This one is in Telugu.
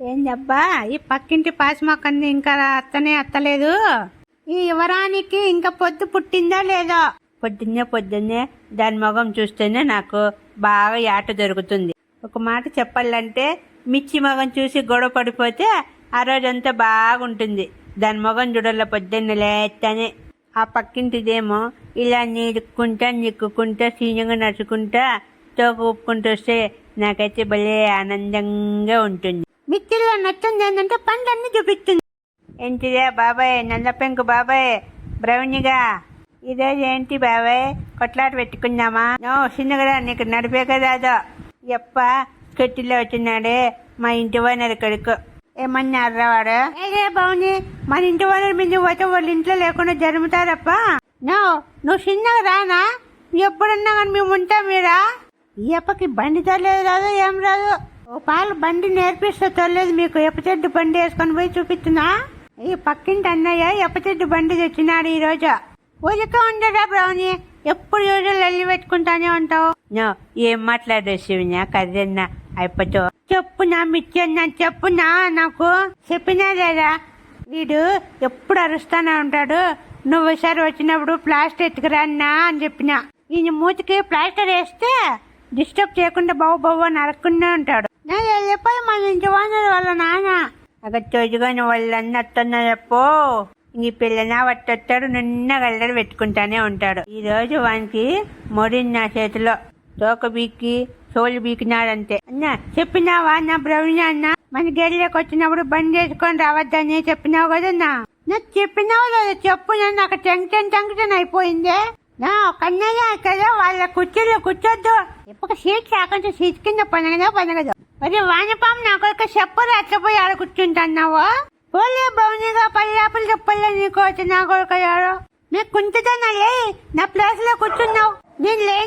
ఏందబ్బా? ఈ పక్కింటి పాసిమాకంది ఇంకా అత్తనే అత్తలేదు. ఈ యువరానికి ఇంకా పొద్దు పుట్టిందా లేదో? పొద్దున్నే పొద్దున్నే దాని మొగం చూస్తేనే నాకు బాగా యాట దొరుకుతుంది. ఒక మాట చెప్పాలంటే మిర్చి మొగం చూసి గొడవ పడిపోతే ఆ రోజంతా బాగుంటుంది. దాని మొగం చూడాల పొద్దున్న లేస్తేనే ఆ పక్కింటిదేమో ఇలా నీడుకుంటా నిక్కుకుంటా సీనంగా నడుచుకుంటా తోక ఊపుకుంటూ వస్తే నాకైతే భలే ఆనందంగా ఉంటుంది. మిక్కిలో నచ్చింది ఏంటంటే పండ్లన్నీ చూపిస్తుంది. ఏంటిదే బాబాయ్? నల్ల పెంకు బాబాయ్. బ్రౌనిగా. ఈరోజు ఏంటి బాబాయ్? కొట్లాట పెట్టుకుందామా? నో చిన్నగా నీకు నడిపే కదా ఎప్ప? కట్టిలో వచ్చినాడే మా ఇంటి ఓనర్ కొడుకు. ఏమన్నారా వాడు? ఏదే బాగుంది మన ఇంటి ఓనర్ మీద పోతే వాళ్ళ ఇంట్లో లేకుండా జరుముతారప్ప? నో నువ్వు చిన్నగా రానా? ఎప్పుడన్నా కానీ మేము ఉంటాం మీరా? ఈ అప్పకి బండి తోలేదు రాదు? ఏం రాదు? ఓ పాలు బండి నేర్పిస్తే తోలేదు మీకు. ఎప్పచెడ్డు బండి వేసుకొని పోయి చూపిస్తున్నా ఈ పక్కింటి అన్నయ్య ఎప్పచెడ్డు బండి తెచ్చినాడు ఈ రోజు ఊరికే ఉండరా బ్రౌని. ఎప్పుడు రోజులు వెళ్ళి పెట్టుకుంటానే ఉంటావు? ఏం మాట్లాడే శివన్య కర్రన్న అయిపోతూ. చెప్పు నా మిచ్చన్న చెప్పు నా నాకు? చెప్పినా లేదా? వీడు ఎప్పుడు అరుస్తానే ఉంటాడు. నువ్వు ఒకసారి వచ్చినప్పుడు ప్లాస్టర్ ఎత్తుకురా అన్నా అని చెప్పిన. ఈయన మూతికి ప్లాస్టర్ వేస్తే డిస్టర్బ్ చేయకుండా బావు బావు అని అరక్కునే ఉంటాడు. నేను వెళ్ళిపోయి మన ఇంటి వాళ్ళ వాళ్ళ నాన్న అక్కడ చోజుగాని వాళ్ళన్నీ వస్తున్నా చెప్పు ఈ పిల్లన వట్టొచ్చాడు నిన్న గల్లడు పెట్టుకుంటానే ఉంటాడు. ఈ రోజు వానికి మొడింది నా చేతిలో. తోక బీక్కి సోలు బీకినాడంతే. అన్న చెప్పినావా నా బ్రౌన్ అన్న? మన గెల్లకి వచ్చినప్పుడు బండి చేసుకొని రావద్దని చెప్పినావు కదన్నా? నాకు చెప్పినావు లేదా చెప్పు నన్ను అక్కడ టెన్షన్ టెన్షన్ అయిపోయిందే. నా కన్నయ్య కదా వాళ్ళ కుర్చీలో కూర్చోద్దు. ఇప్పుడు సీట్ రాకుండా సీట్ కింద పనగదా పనగదు? మరి వానపాము నాకు ఒక చెప్పులు అట్లపోయి ఆడ కూర్చుంటున్నావు? పోలే బౌనిగా పల్లెపలు చెప్పలే నీకోవచ్చు నా కొడుకు ఎవరు నీకు లే నా ప్లేస్లో కూర్చున్నావు. నేను లేను.